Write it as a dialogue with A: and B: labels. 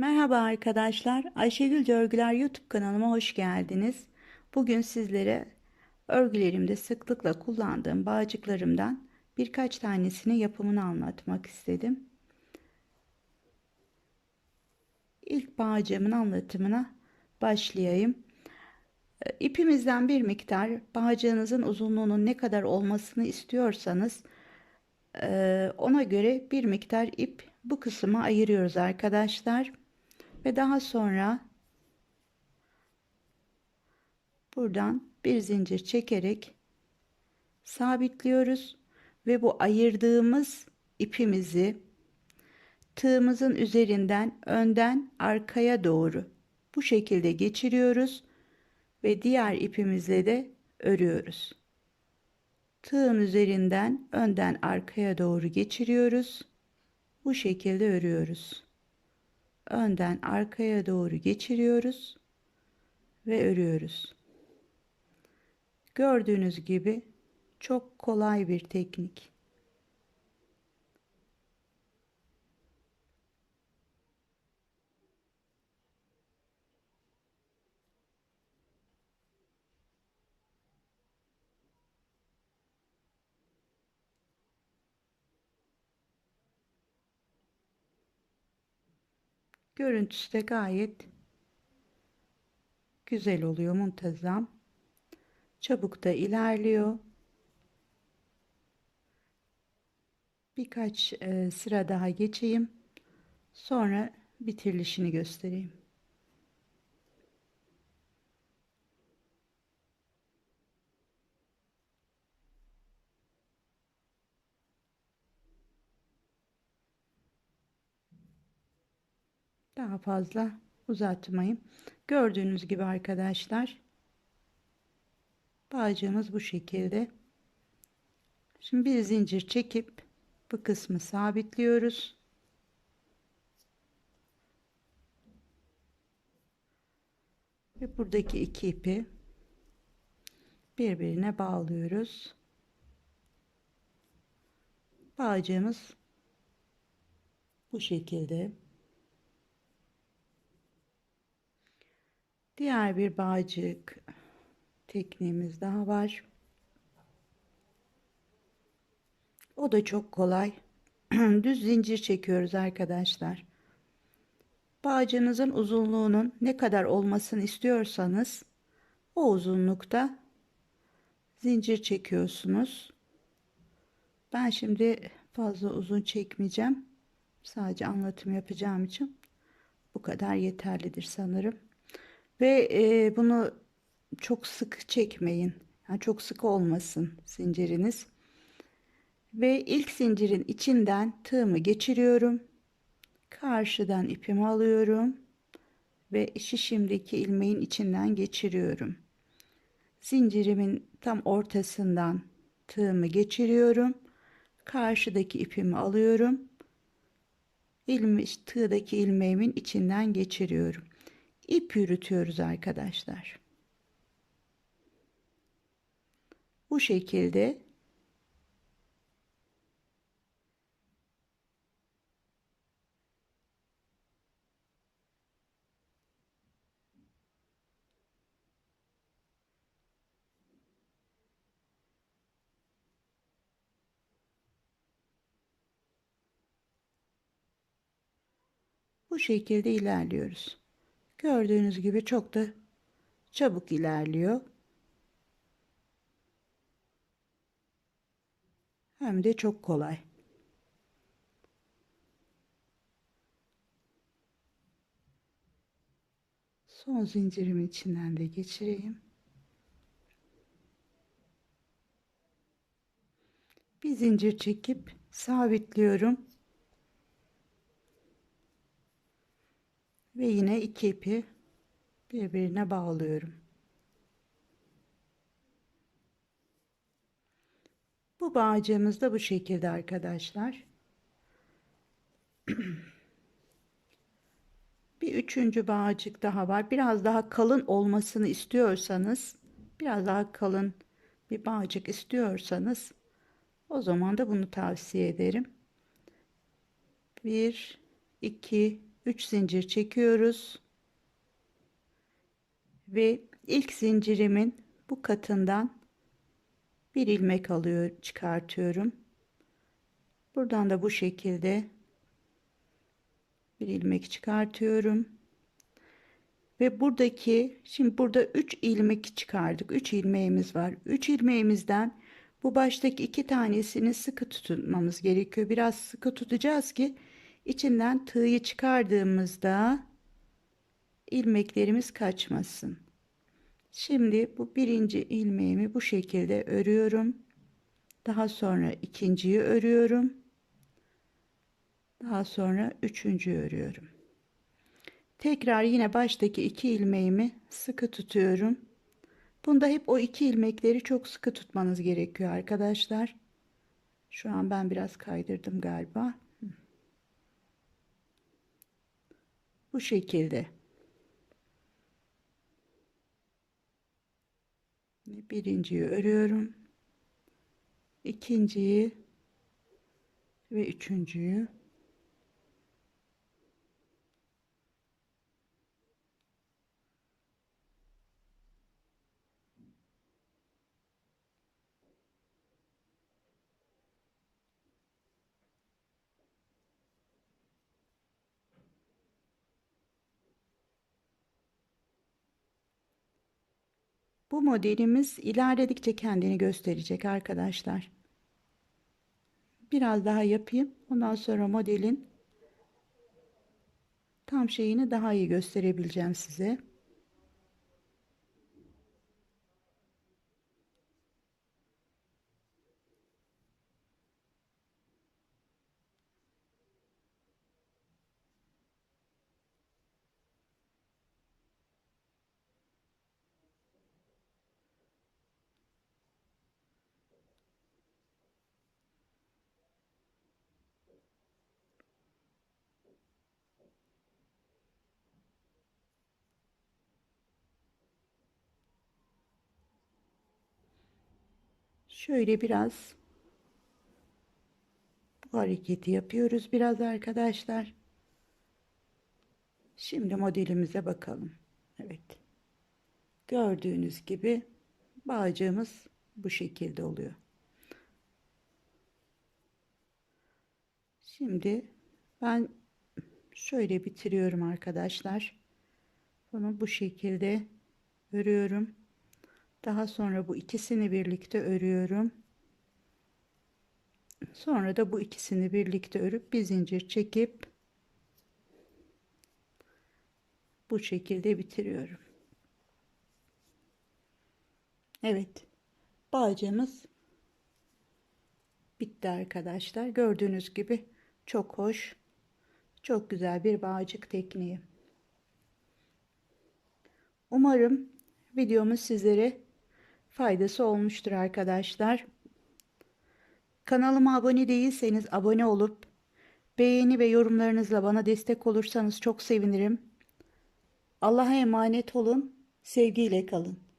A: Merhaba arkadaşlar. Ayşegül Örgüler YouTube kanalıma hoş geldiniz. Bugün sizlere örgülerimde sıklıkla kullandığım bağcıklarımdan birkaç tanesini yapımını anlatmak istedim. İlk bağcığımın anlatımına başlayayım. Ee, ipimizden bir miktar bağcığınızın uzunluğunun ne kadar olmasını istiyorsanız e, ona göre bir miktar ip bu kısma ayırıyoruz arkadaşlar. Ve daha sonra buradan bir zincir çekerek sabitliyoruz ve bu ayırdığımız ipimizi tığımızın üzerinden önden arkaya doğru bu şekilde geçiriyoruz ve diğer ipimizle de örüyoruz. Tığın üzerinden önden arkaya doğru geçiriyoruz. Bu şekilde örüyoruz önden arkaya doğru geçiriyoruz ve örüyoruz. Gördüğünüz gibi çok kolay bir teknik. Görüntüsü de gayet güzel oluyor, muntazam. Çabuk da ilerliyor. Birkaç e, sıra daha geçeyim. Sonra bitirilişini göstereyim. Daha fazla uzatmayayım. Gördüğünüz gibi arkadaşlar bağcığımız bu şekilde. Şimdi bir zincir çekip bu kısmı sabitliyoruz. Ve buradaki iki ipi birbirine bağlıyoruz. Bağcığımız bu şekilde. Diğer bir bağcık tekniğimiz daha var. O da çok kolay. Düz zincir çekiyoruz arkadaşlar. Bağcığınızın uzunluğunun ne kadar olmasını istiyorsanız o uzunlukta zincir çekiyorsunuz. Ben şimdi fazla uzun çekmeyeceğim. Sadece anlatım yapacağım için bu kadar yeterlidir sanırım. Ve e, bunu çok sık çekmeyin. Yani çok sık olmasın zinciriniz. Ve ilk zincirin içinden tığımı geçiriyorum. Karşıdan ipimi alıyorum ve şişimdeki ilmeğin içinden geçiriyorum. Zincirimin tam ortasından tığımı geçiriyorum. Karşıdaki ipimi alıyorum. İlmi, tığdaki ilmeğimin içinden geçiriyorum ip yürütüyoruz arkadaşlar. Bu şekilde Bu şekilde ilerliyoruz. Gördüğünüz gibi çok da çabuk ilerliyor. Hem de çok kolay. Son zincirimin içinden de geçireyim. Bir zincir çekip sabitliyorum. Ve yine iki ipi birbirine bağlıyorum. Bu bağcığımız da bu şekilde arkadaşlar. bir üçüncü bağcık daha var. Biraz daha kalın olmasını istiyorsanız, biraz daha kalın bir bağcık istiyorsanız o zaman da bunu tavsiye ederim. 1 2 3 zincir çekiyoruz. Ve ilk zincirimin bu katından bir ilmek alıyor çıkartıyorum. Buradan da bu şekilde bir ilmek çıkartıyorum. Ve buradaki şimdi burada 3 ilmek çıkardık. 3 ilmeğimiz var. 3 ilmeğimizden bu baştaki iki tanesini sıkı tutmamız gerekiyor. Biraz sıkı tutacağız ki içinden tığı çıkardığımızda ilmeklerimiz kaçmasın. Şimdi bu birinci ilmeğimi bu şekilde örüyorum. Daha sonra ikinciyi örüyorum. Daha sonra üçüncü örüyorum. Tekrar yine baştaki iki ilmeğimi sıkı tutuyorum. Bunda hep o iki ilmekleri çok sıkı tutmanız gerekiyor arkadaşlar. Şu an ben biraz kaydırdım galiba. Bu şekilde. Birinciyi örüyorum. ikinciyi ve üçüncüyü Bu modelimiz ilerledikçe kendini gösterecek arkadaşlar. Biraz daha yapayım. Ondan sonra modelin tam şeyini daha iyi gösterebileceğim size. Şöyle biraz bu hareketi yapıyoruz biraz arkadaşlar. Şimdi modelimize bakalım. Evet. Gördüğünüz gibi bağcığımız bu şekilde oluyor. Şimdi ben şöyle bitiriyorum arkadaşlar. Bunu bu şekilde örüyorum. Daha sonra bu ikisini birlikte örüyorum. Sonra da bu ikisini birlikte örüp bir zincir çekip bu şekilde bitiriyorum. Evet. Bağcığımız bitti arkadaşlar. Gördüğünüz gibi çok hoş, çok güzel bir bağcık tekniği. Umarım videomuz sizlere faydası olmuştur arkadaşlar. Kanalıma abone değilseniz abone olup beğeni ve yorumlarınızla bana destek olursanız çok sevinirim. Allah'a emanet olun. Sevgiyle kalın.